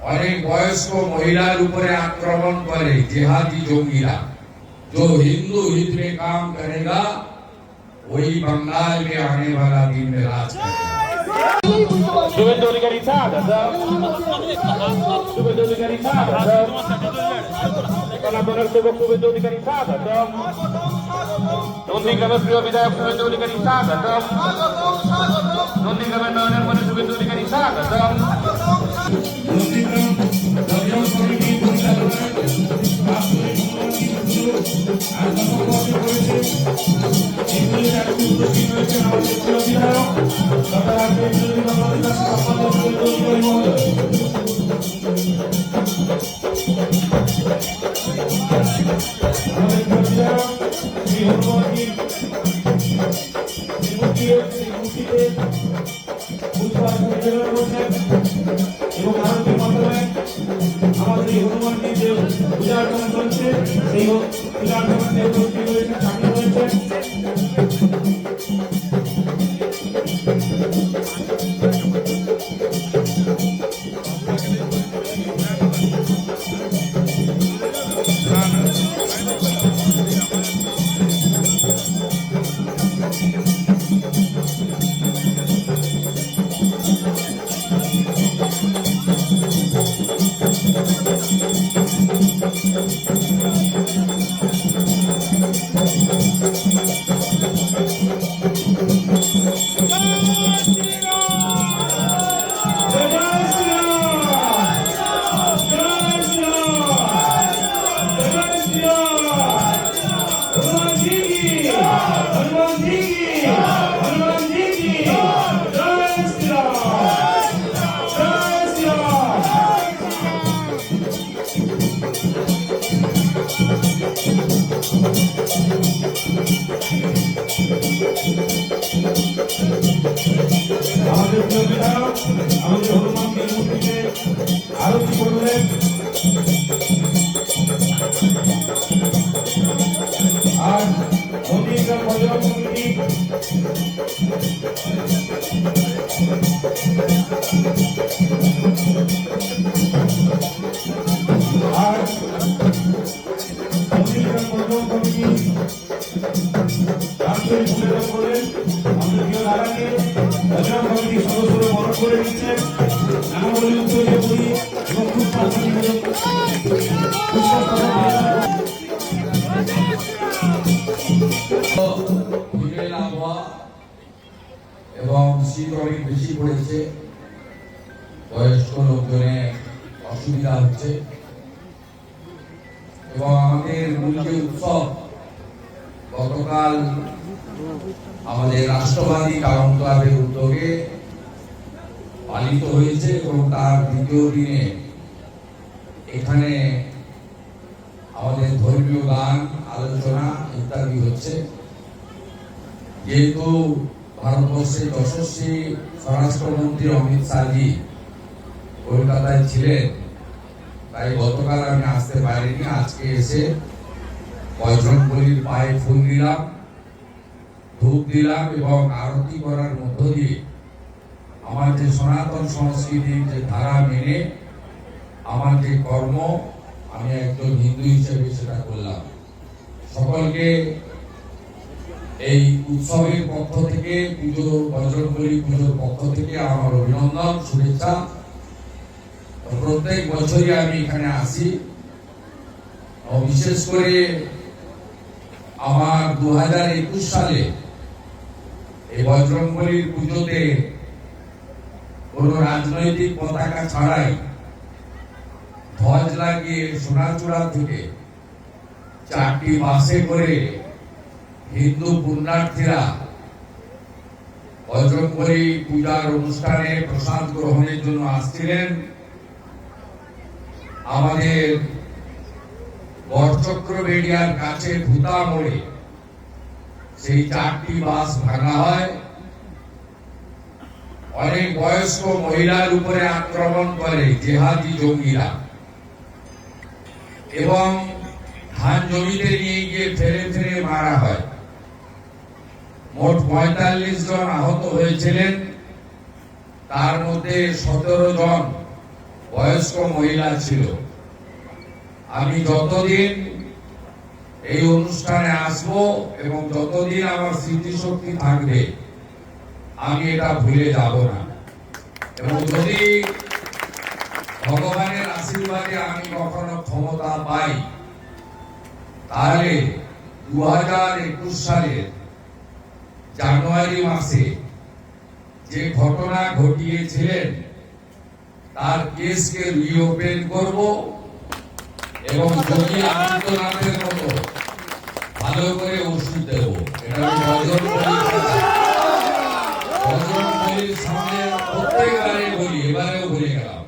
অনেক বয়স্ক মহিলার উপরে আক্রমণ করে জেহাদি জঙ্গিরা जो हिंदू हित में काम करेगा वही बंगाल में आने वाला दिन में राज करेगा শুভেন্দু অধিকারী স্বাগত শুভেন্দু অধিকারী স্বাগত সনাতনের সেবক শুভেন্দু অধিকারী স্বাগত নন্দীগ্রামের প্রিয় বিধায়ক শুভেন্দু অধিকারী স্বাগত নন্দীগ্রামের নয়নের মনে শুভেন্দু অধিকারী স্বাগত এবং আরতির মাধ্যমে আমাদের এই হনুমানজি হয়েছে আমাদের হনুমানকে মূর্তিতে আরতি করলেন আর এবং শীত অনেক বেশি পড়েছে। বয়স্ক লোকজনের অসুবিধা হচ্ছে। এবং আমাদের মূল যে উৎসব গতকাল আমাদের রাষ্ট্রবাদী টাউন ক্লাবের উদ্যোগে পালিত হয়েছে এবং তার দ্বিতীয় দিনে এখানে আমাদের ধর্মীয় গান, আলোচনা ইত্যাদি হচ্ছে। যেহেতু ভারতবর্ষের যশস্বী স্বরাষ্ট্রমন্ত্রী অমিত শাহজি কলকাতায় ছিলেন, তাই গতকাল আমি আসতে পারিনি। আজকে এসে বজরঙ্গলির পায়ে ফুল দিলাম, ধূপ দিলাম এবং আরতি করার মধ্য দিয়ে আমার যে সনাতন সংস্কৃতির যে ধারা মেনে আমার যে কর্ম, আমি একজন হিন্দু হিসেবে সেটা করলাম। সকলকে এই উৎসবের পক্ষ থেকে, পুজো বজরঙ্গলী পুজোর পক্ষ থেকে আমার অভিনন্দন, শুভেচ্ছা। প্রত্যেক বছরই আমি এখানে আসি। বিশেষ করে আমার দু হাজার একুশ সালে এই বজরঙ্গলীর পুজোতে কোনো রাজনৈতিক পতাকা ছাড়াই ধ্বজ লাগিয়ে সোনাচূড়া থেকে চারটি বাসে করে হিন্দু পুণ্যার্থীরা বজরঙ্গলী পূজার অনুষ্ঠানে প্রসাদ গ্রহণের জন্য আসছিলেন। আমাদের গড়চক্র বেড়িয়ার কাছে ভূতা মোড়ে সেই চারটি বাস ভাঙা হয়। অনেক বয়স্ক মহিলার উপরে আক্রমণ করে জেহাদি জঙ্গিরা। এবং ধান জমিতে নিয়ে গিয়ে ফেলে ফেলে মারা হয়। মোট পঁয়তাল্লিশ জন আহত হয়েছিলেন। তার মধ্যে সতেরো জন বয়স্ক মহিলা ছিল। আমি যতদিন এই অনুষ্ঠানে আসব এবং যতদিন আমার স্মৃতিশক্তি থাকবে আমি এটা ভুলে যাব না। এবং যদি ভগবানের আশীর্বাদে আমি কখনো ক্ষমতা পাই, তাহলে দু হাজার একুশ সালের জানুয়ারি মাসে যে ঘটনা ঘটিয়েছিলেন, তার কেসকে রিওপেন করব এবং যদি আদিত্যনাথের মতো ভালো করে ওষুধ দেব, এটা 3년 5대간의 고리, 예반의 고리가